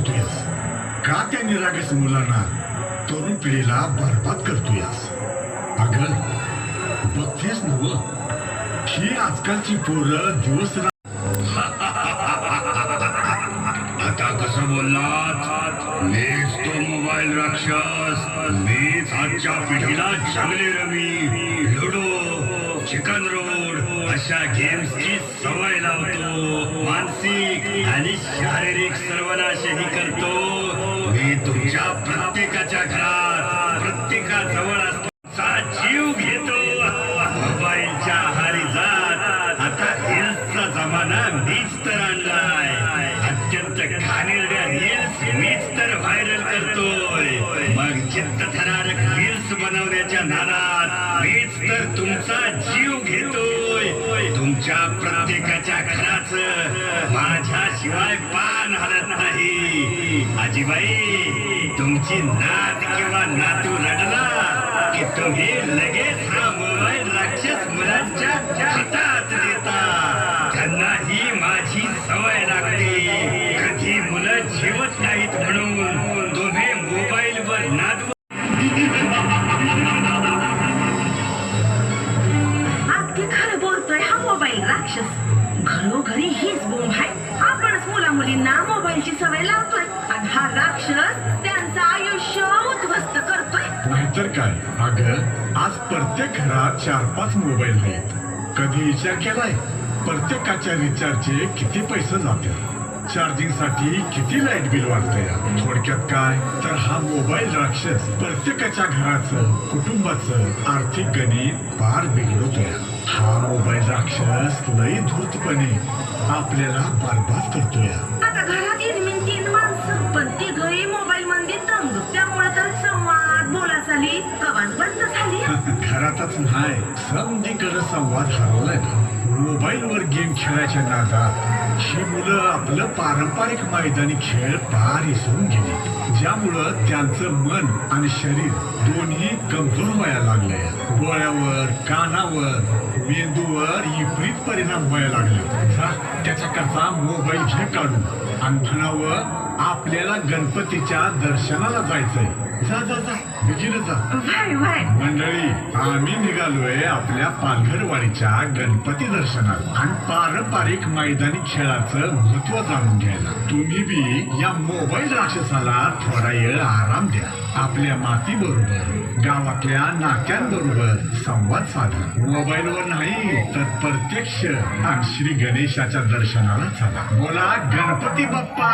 करतोयस. का त्या निरागस मुलांना तरुण पिढीला बरबाद करतोयस? अग बघतेस नव ही आजकालची पोरं दिवस आता कसं बोललात? मीच तो मोबाईल राक्षस. मीच आजच्या पिढीला जंगली रवी लुडो चिकन रोड अशा गेम्सची सर्वनाशही करतो. मी तुमच्या प्रत्येकाच्या घरात प्रत्येकाजवळ असतो. जीव घेतो. मोबाईलच्या आहारी जात. आता हिल्सचा जमाना मीच तर आणलाय. अत्यंत घाणेरड्या रील्स मीच तर व्हायरल करतोय. मग चित्त थरारक रील्स बनवण्याच्या नादात मीच तर तुमचा जीव घेतोय. तुमच्या प्रत्येकाच्या घराचं की बाई तुमची नात किंवा नातू रडला की तुम्ही लगेच हा मोबाईल राक्षस मुलांच्या हातात देता त्यांना ही माझी सवय लागते कधी मुलं जेवत नाहीत म्हणून तुम्ही मोबाईल वर नाद खरं बोलतोय हा मोबाईल राक्षस. घरोघरी हीच बोंब आहे. आपणच मुला मुलींना मोबाईलची सवय लावतोय. तर काय? अग आज प्रत्येक घरात चार पाच मोबाईल आहेत. कधी विचार केलाय? प्रत्येकाच्या रिचार्जचे किती पैसे जाते चार्जिंगसाठी किती लाइट बिल वाढतंय? थोडक्यात काय? तर हा मोबाईल राक्षस प्रत्येकाच्या घराचं कुटुंबाचं आर्थिक गणित पार बिघडवतोय हा मोबाईल राक्षस लई धूर्तपणे आपल्याला बर्बाद करतोय. नाही समधीकडे संवाद हरवलाय. मोबाईल मोबाईलवर गेम खेळायच्या नादात. ही मुलं आपलं पारंपरिक मैदानी खेळ पार विसरून गेली. ज्यामुळं त्यांचं मन आणि शरीर दोन्ही कमजोर व्हायला लागले डोळ्यावर कानावर मेंदूवर विपरीत परिणाम व्हायला लागले. जा त्याच्याकरता मोबाईल घे काढून. आणि म्हणावं आपल्याला गणपतीच्या दर्शनाला जायचंय. जा जा जा बिगिर जा. मंडळी आम्ही निघालोय आपल्या पालघरवाडीच्या गणपती दर्शनाला. आणि पारंपरिक मैदानी खेळाचं महत्त्व जाणून घ्यायला तुम्ही बी या मोबाईल राक्षसाला थोडा वेळ आराम द्या. आपल्या माती बरोबर गावातल्या नात्यांबरोबर संवाद साधा. मोबाईलवर नाही तर प्रत्यक्ष आणि श्री गणेशाच्या दर्शनाला चला. बोला गणपती बाप्पा!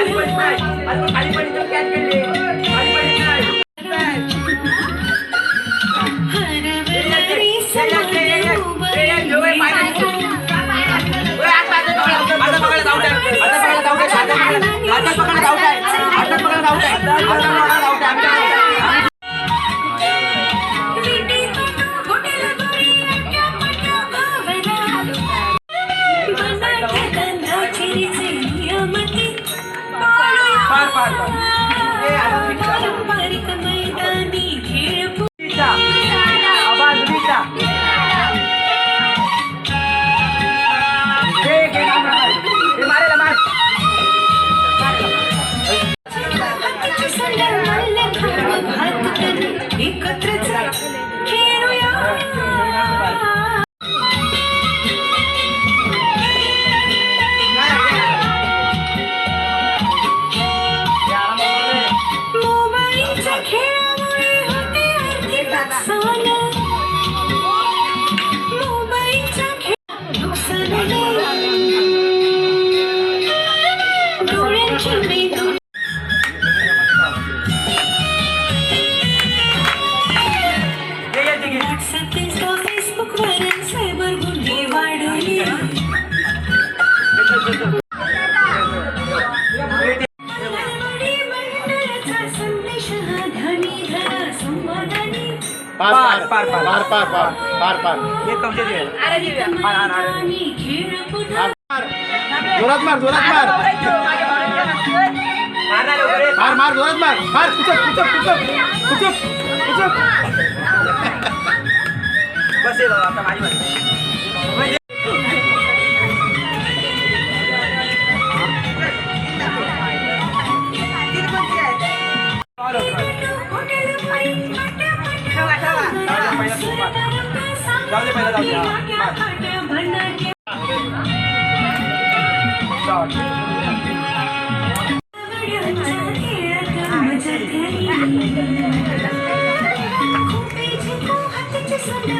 खेळ पुन्हा खेळूया हरवणारी पारंपरिक पार पार. पार पार पार पार पार. एक कमचे दे हां हां पार जोरात मार जोरात मार. मार मार जोरात मार. मार कुचक कुचक कुचक कुचक कुचक बस ये बाबा आता माझी जाऊ दे पहिला जाऊ Thank you.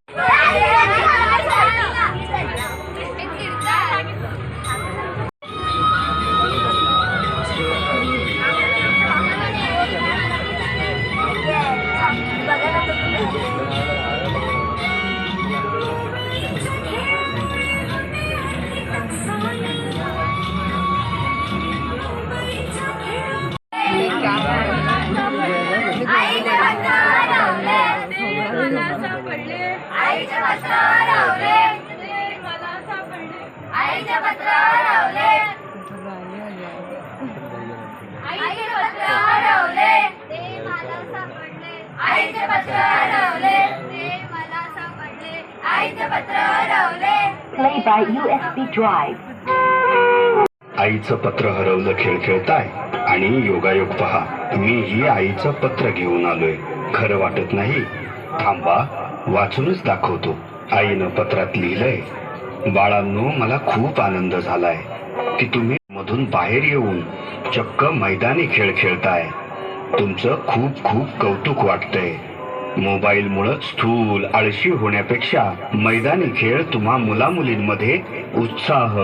आईच्या पत्रावर आवले आईच्या पत्रावर आवले आईचं पत्र हरवलं खेळ खेळताय आणि योगायोग पहा. मी ही आईचं पत्र घेऊन आलोय. खरं वाटत नाही. थांबा. वाचूनच दाखवतो. आईनं पत्रात लिहिलंय बाळांनो मला खूप आनंद झालाय की तुम्ही मधून बाहेर येऊन चक्क मैदानी खेळ खेळताय. तुमचं खूप खूप कौतुक वाटतंय. मोबाईलमुळं स्थूल आळशी होण्यापेक्षा मैदानी खेळ तुम्हा मुला मुलींमध्ये उत्साह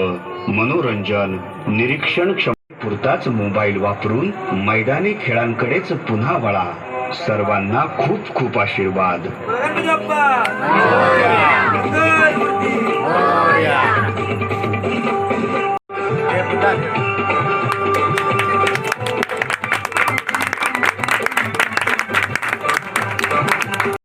मनोरंजन निरीक्षण क्षमतेपुरताच मोबाईल वापरून मैदानी खेळांकडेच पुन्हा वळा. सर्वांना खूप खूप आशीर्वाद हो